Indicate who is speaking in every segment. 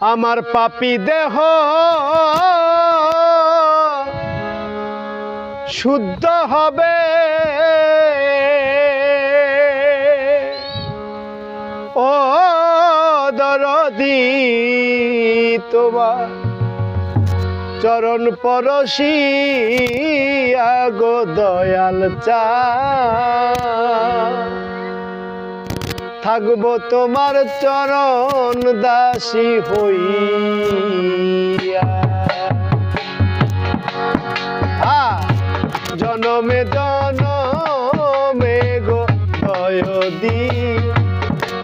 Speaker 1: আমার পাপি দেহ শুদ্ধ হবে। ও দরদি তোমার চরণ পরশি আগো দয়াল চা। থাকব তোমার চরণ দাসী হইয়া। আ, জনমে জনমে গো দয়দি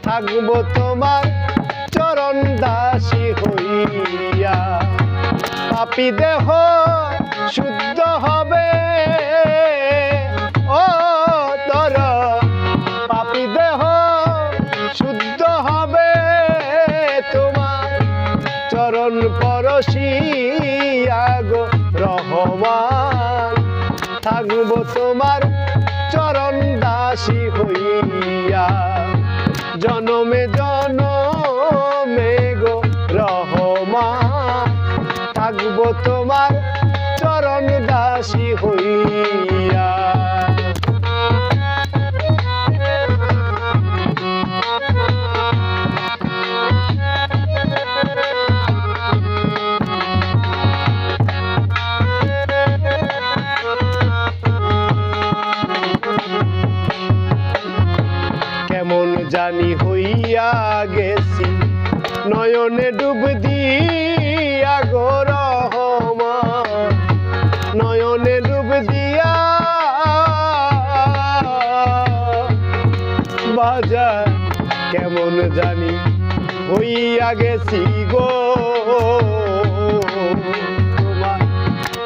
Speaker 1: থাকব তোমার চরণ দাসী হইয়া। পাপি দেহ শুদ্ধ হবে পরশিয়া গো রহমান থাকব তোমার জানি হইয়া গেছি। নয়নে ডুব দিয়া গো নয়নে ডুব দিয়া বাজার কেমন জানি হইয়া গেছি গো।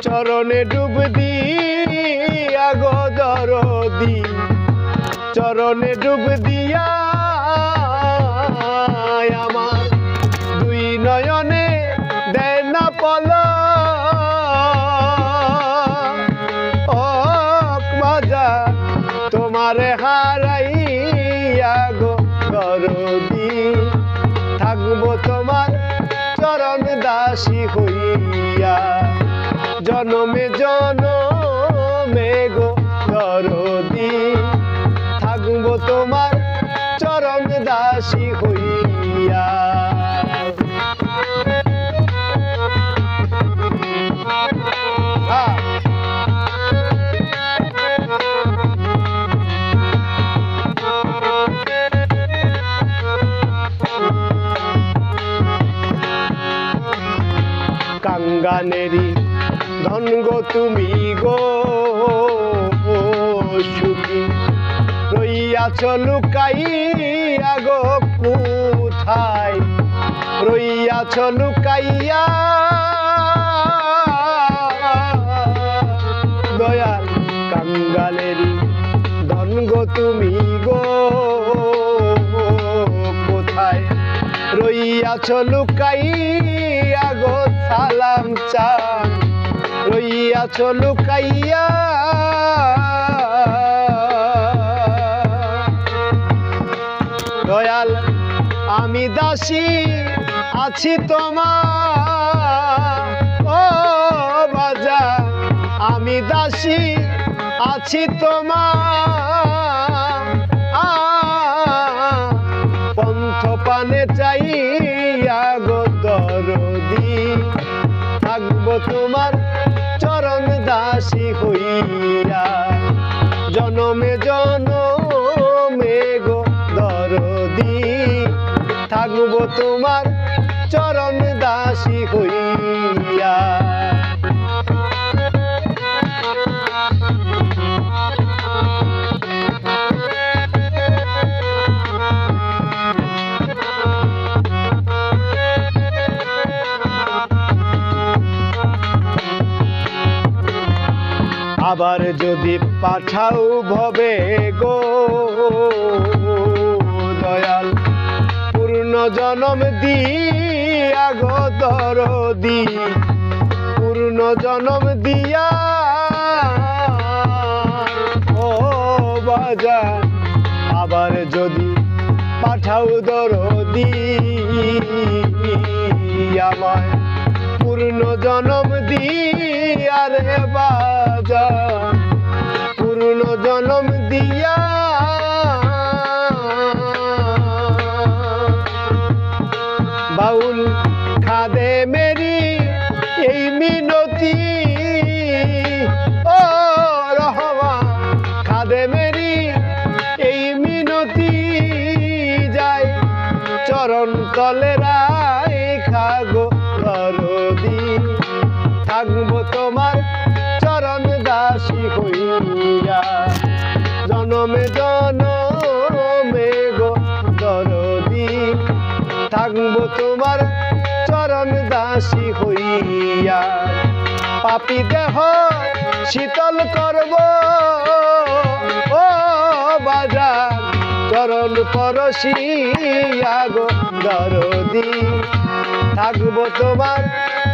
Speaker 1: চরণে ডুব দিয়া গো দরদি। চরণে ডুব দিয়া তোমারে হারাইয়া কাঙ্গানেরি ধন গো তুমি গো সুখী। রইয়াছ লুকাইয়া গো কোথায়? রইয়াছ লুকাইয়া দয়াল কাঙ্গালেরি, ধন গো তুমি গো, কোথায়? রইয়াছ লুকাইয়া সালাম চা রইয়াছ লুকাইয়া। দয়াল, আমি দাসী, আছি তোমার। ও বাজা আমি দাসী, আছি তোমার। দরদি থাকব তোমার চরণ দাসী হইয়া। জনমে জনমে গো দরদি, থাকব তোমার চরণ দাসী হইয়া। আবার যদি পাঠাও ভবে গো, দয়াল, পূর্ণ জনম দিয়া গো দরদি, পূর্ণ জনম দিয়া ও বাজার আবার যদি পাঠাও দরদি, আমায় পূর্ণ জনম দিয়া রে বাজান পূর্ণ জনম দিয়া। বাউল খাদে মেরি এই মিনতি। ও রহমা, খাদে মেরি এই মিনতি। যায় চরণ তলে হইয়া। জনমে জনমে গো দরদি, থাকব তোমার চরণ দাসী হইয়া। পাপি দেহ শীতল করব, ও বাজার চরণ পরশিয়া গো দরদি, থাকব তোমার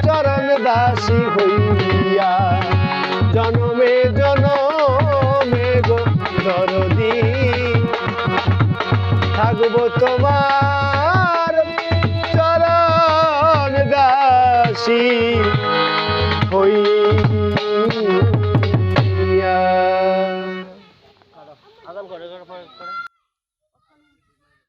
Speaker 1: চরণ দাসী হইয়া। থাকব তোমার চরণ দাসী।